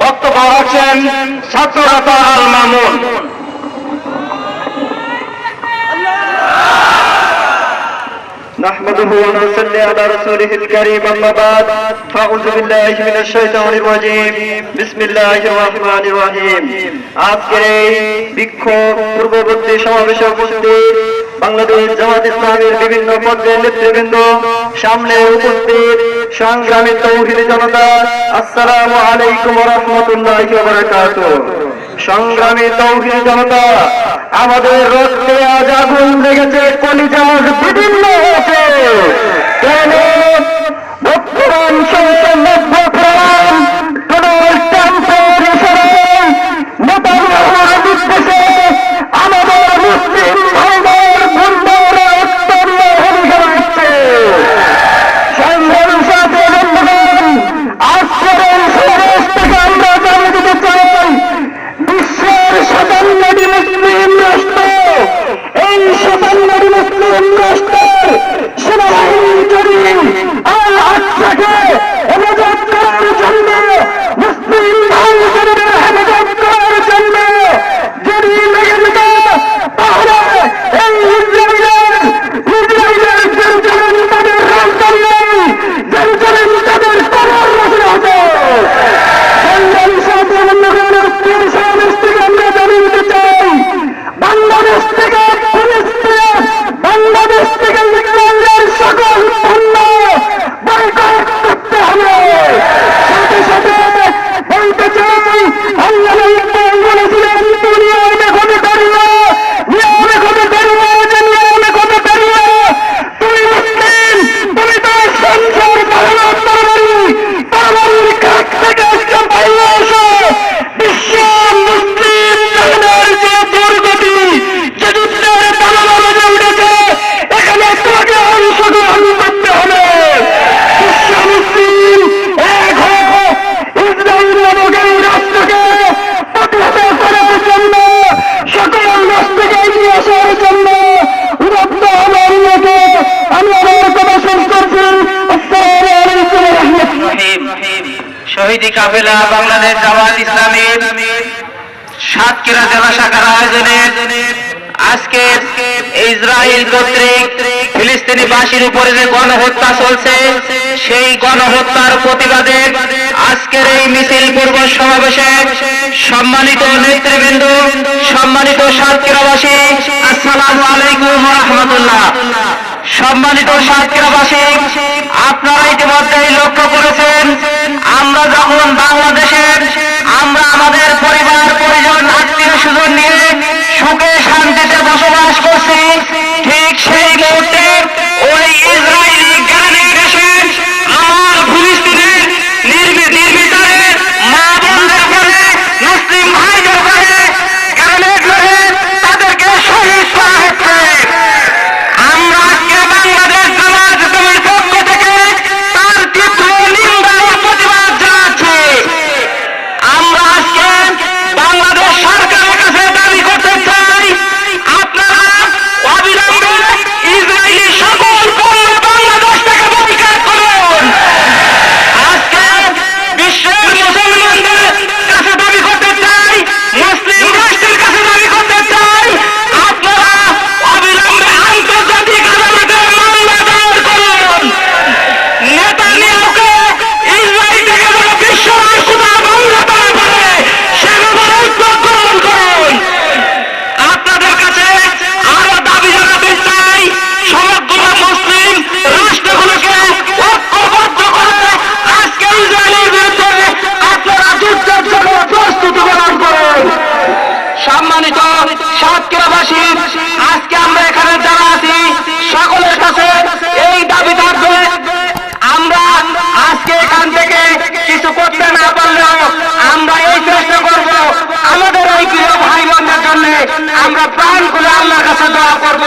বক্তব্য রাখছেন ছাত্রতা আল মামুন نحمده ونصلي على رسوله الكريم أما بعد فأعوذ بالله من الشيطان الرجيم بسم الله الرحمن الرحيم আজকের এই বিক্ষোভ পূর্ববর্তী সমাবেশে উপস্থিত বাংলাদেশ জামাত ইসলামের বিভিন্ন পর্যায়ের নেতৃবৃন্দ সামনে উপস্থিত সংগ্রামী তৌহিদ জনতা, আসসালাম আলাইকুম রহমতুল্লাহ বারাকাত সংগ্রামী তৌহিদ জনতা, আমাদের রক্তে আজ আগুন লেগেছে, কলিজা তহিদি কাফেলা বাংলাদেশ জামাত ইসলামী সাতক্ষীরা জেলা শাখার আয়োজনে আজকে ইসরায়েল কর্তৃক ফিলিস্তিনি বাসীর উপরে যে গণহত্যা চলছে, সেই গণহত্যার প্রতিবাদে আজকের এই মিছিল পূর্ব সমাবেশে সম্মানিত নেতৃবৃন্দ, সম্মানিত সাতক্ষীরাবাসী, আসসালামু আলাইকুম রহমতুল্লাহ সম্মানিত সাতক্ষীরাবাসী, আপনারা ইতিমধ্যেই লক্ষ্য করে আমরা যখন বাংলাদেশ আছে। এই দাবি থাকবে আমরা আজকে এখান থেকে কিছু করতে না পারলেও আমরা এই চেষ্টা করব। আমাদের এই প্রিয় ভাই বোনদের জন্য আমরা প্রাণ খুলে আল্লাহর কাছে দোয়া করব।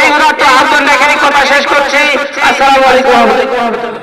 এই মুহূর্তে আহ্বান রেখে কথা শেষ করছি। আসসালামু আলাইকুম।